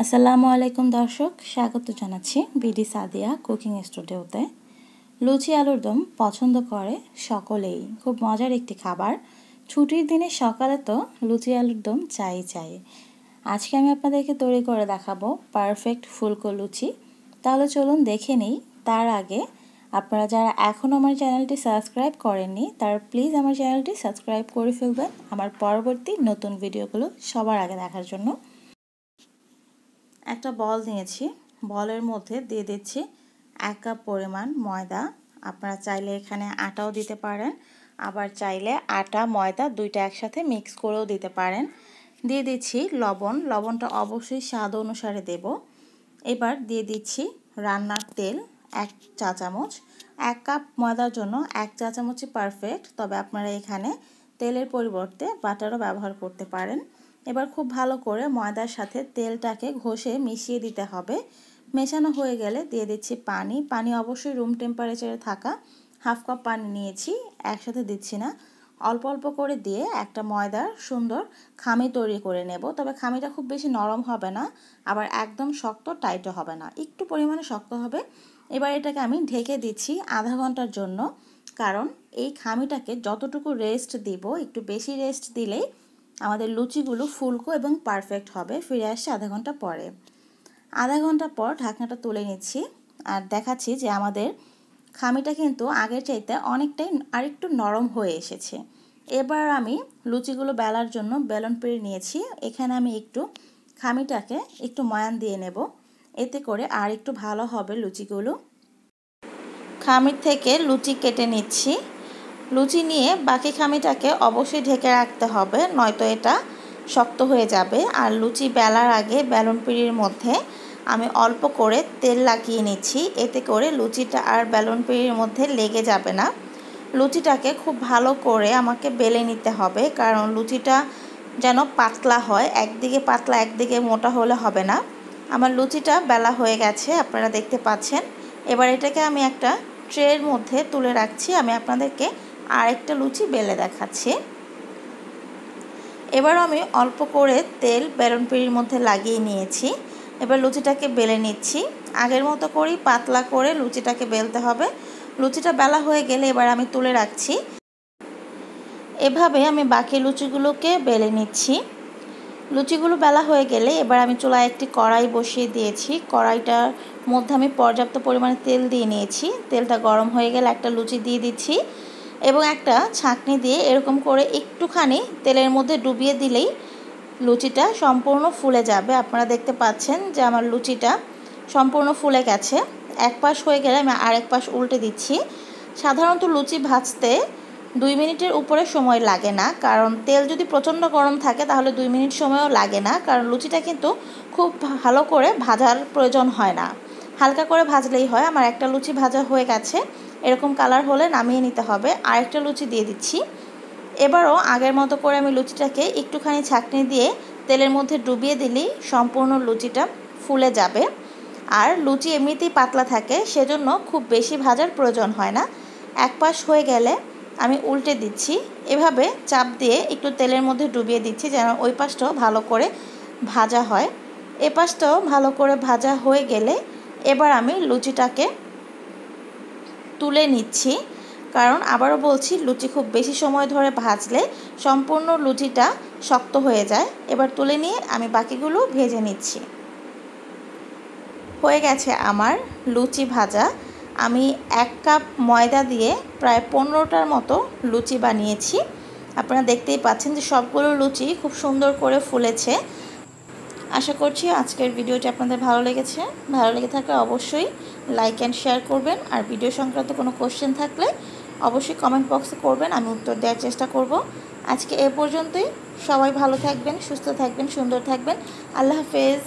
আসসালামু আলাইকুম দর্শক, স্বাগত জানাচ্ছি বিডি সাদিয়া কুকিং স্টুডিওতে। লুচি আলুর দম পছন্দ করে সকলেই। খুব মজার একটি খাবার। ছুটির দিনে সকালে তো লুচি আলুর দম চাই চাই। আজকে আমি আপনাদেরকে তৈরি করে দেখাবো পারফেক্ট ফুলকো লুচি। তাহলে চলুন দেখে নিই। তার আগে আপনারা যারা এখনও আমার চ্যানেলটি সাবস্ক্রাইব করেননি, তার প্লিজ আমার চ্যানেলটি সাবস্ক্রাইব করে ফেলবেন আমার পরবর্তী নতুন ভিডিওগুলো সবার আগে দেখার জন্য। একটা বল নিয়েছি। বলের মধ্যে দিয়ে দিচ্ছি এক কাপ পরিমাণ ময়দা। আপনারা চাইলে এখানে আটাও দিতে পারেন। আবার চাইলে আটা, ময়দা দুইটা একসাথে মিক্স করেও দিতে পারেন। দিয়ে দিচ্ছি লবণ। লবণটা অবশ্যই স্বাদ অনুসারে দেব। এবার দিয়ে দিচ্ছি রান্নার তেল এক চা চামচ। এক কাপ ময়দার জন্য এক চা চামচই পারফেক্ট তবে আপনারা এখানে তেলের পরিবর্তে বাটারও ব্যবহার করতে পারেন। এবার খুব ভালো করে ময়দার সাথে তেলটাকে ঘষে মিশিয়ে দিতে হবে। মেশানো হয়ে গেলে দিয়ে দিচ্ছি পানি। পানি অবশ্যই রুম টেম্পারেচারে থাকা। হাফ কাপ পানি নিয়েছি, একসাথে দিচ্ছি না। অল্প অল্প করে দিয়ে একটা ময়দার সুন্দর খামি তৈরি করে নেব। তবে খামিটা খুব বেশি নরম হবে না, আবার একদম শক্ত টাইটও হবে না। একটু পরিমাণে শক্ত হবে। এবার এটাকে আমি ঢেকে দিচ্ছি আধা ঘণ্টার জন্য। কারণ এই খামিটাকে যতটুকু রেস্ট দিব, একটু বেশি রেস্ট দিলেই আমাদের লুচিগুলো ফুলকো এবং পারফেক্ট হবে। ফিরে আসছে আধা ঘণ্টা পরে। আধা ঘণ্টা পর ঢাকনাটা তুলে নিচ্ছি আর দেখাচ্ছি যে আমাদের খামিটা কিন্তু আগের চাইতে অনেকটাই আরেকটু নরম হয়ে এসেছে। এবার আমি লুচিগুলো বেলার জন্য বেলন পেরে নিয়েছি। এখানে আমি একটু খামিটাকে একটু ময়ান দিয়ে নেব। এতে করে আর একটু ভালো হবে লুচিগুলো। খামির থেকে লুচি কেটে নিচ্ছি। লুচি নিয়ে বাকি খামিটাকে অবশ্যই ঢেকে রাখতে হবে, নয়তো এটা শক্ত হয়ে যাবে। আর লুচি বেলার আগে বেলন পিড়ির মধ্যে আমি অল্প করে তেল লাগিয়ে নিচ্ছি, এতে করে লুচিটা আর বেলন পিড়ির মধ্যে লেগে যাবে না। লুচিটাকে খুব ভালো করে আমাকে বেলে নিতে হবে, কারণ লুচিটা যেন পাতলা হয়, একদিকে পাতলা, একদিকে মোটা হলে হবে না। আমার লুচিটা বেলা হয়ে গেছে, আপনারা দেখতে পাচ্ছেন। এবার এটাকে আমি একটা ট্রের মধ্যে তুলে রাখছি, আমি আপনাদেরকে আরেকটা লুচি বেলে দেখাচ্ছি। এবার আমি অল্প করে তেল বেলন পিড়ির মধ্যে লাগিয়ে নিয়েছি। এবার লুচিটাকে বেলে নিচ্ছি। আগের মতো করেই পাতলা করে লুচিটাকে বেলতে হবে। লুচিটা বেলা হয়ে গেলে এবার আমি তুলে রাখছি। এভাবে আমি বাকি লুচিগুলোকে বেলে নিচ্ছি। লুচিগুলো বেলা হয়ে গেলে এবার আমি চুলায় একটি কড়াই বসিয়ে দিয়েছি। কড়াইটার মধ্যে আমি পর্যাপ্ত পরিমাণে তেল দিয়ে নিয়েছি। তেলটা গরম হয়ে গেলে একটা লুচি দিয়ে দিচ্ছি। এবং একটা ছাঁকনি দিয়ে এরকম করে একটুখানি তেলের মধ্যে ডুবিয়ে দিলেই লুচিটা সম্পূর্ণ ফুলে যাবে। আপনারা দেখতে পাচ্ছেন যে আমার লুচিটা সম্পূর্ণ ফুলে গেছে। এক পাশ হয়ে গেলে আমি আরেক পাশ উল্টে দিচ্ছি। সাধারণত লুচি ভাজতে দুই মিনিটের উপরে সময় লাগে না, কারণ তেল যদি প্রচণ্ড গরম থাকে তাহলে দুই মিনিট সময়ও লাগে না, কারণ লুচিটা কিন্তু খুব ভালো করে ভাজার প্রয়োজন হয় না। হালকা করে ভাজলেই হয়। আমার একটা লুচি ভাজা হয়ে গেছে। এরকম কালার হলে নামিয়ে নিতে হবে। আরেকটা লুচি দিয়ে দিচ্ছি। এবারও আগের মতো করে আমি লুচিটাকে একটুখানি ছাঁকনি দিয়ে তেলের মধ্যে ডুবিয়ে দিলেই সম্পূর্ণ লুচিটা ফুলে যাবে। আর লুচি এমনিতেই পাতলা থাকে, সেজন্য খুব বেশি ভাজার প্রয়োজন হয় না। এক পাশ হয়ে গেলে আমি উল্টে দিচ্ছি। এভাবে চাপ দিয়ে একটু তেলের মধ্যে ডুবিয়ে দিচ্ছি যেন ওই পাশটাও ভালো করে ভাজা হয়। এ পাশটাও ভালো করে ভাজা হয়ে গেলে এবার আমি লুচিটাকে তুলে নিচ্ছি। কারণ আবারও বলছি, লুচি খুব বেশি সময় ধরে ভাজলে সম্পূর্ণ লুচিটা শক্ত হয়ে যায়। এবার তুলে নিয়ে আমি বাকিগুলো ভেজে নিচ্ছি। হয়ে গেছে আমার লুচি ভাজা। আমি এক কাপ ময়দা দিয়ে প্রায় পনেরোটার মতো লুচি বানিয়েছি। আপনারা দেখতেই পাচ্ছেন যে সবগুলো লুচি খুব সুন্দর করে ফুলেছে। আশা করছি আজকের ভিডিওটি আপনাদের ভালো লেগেছে। ভালো লেগে থাকলে অবশ্যই লাইক অ্যান্ড শেয়ার করবেন। আর ভিডিও সংক্রান্ত কোনো কোশ্চেন থাকলে অবশ্যই কমেন্ট বক্সে করবেন, আমি উত্তর দেওয়ার চেষ্টা করব। আজকে এ পর্যন্তই। সবাই ভালো থাকবেন, সুস্থ থাকবেন, সুন্দর থাকবেন। আল্লাহ হাফেজ।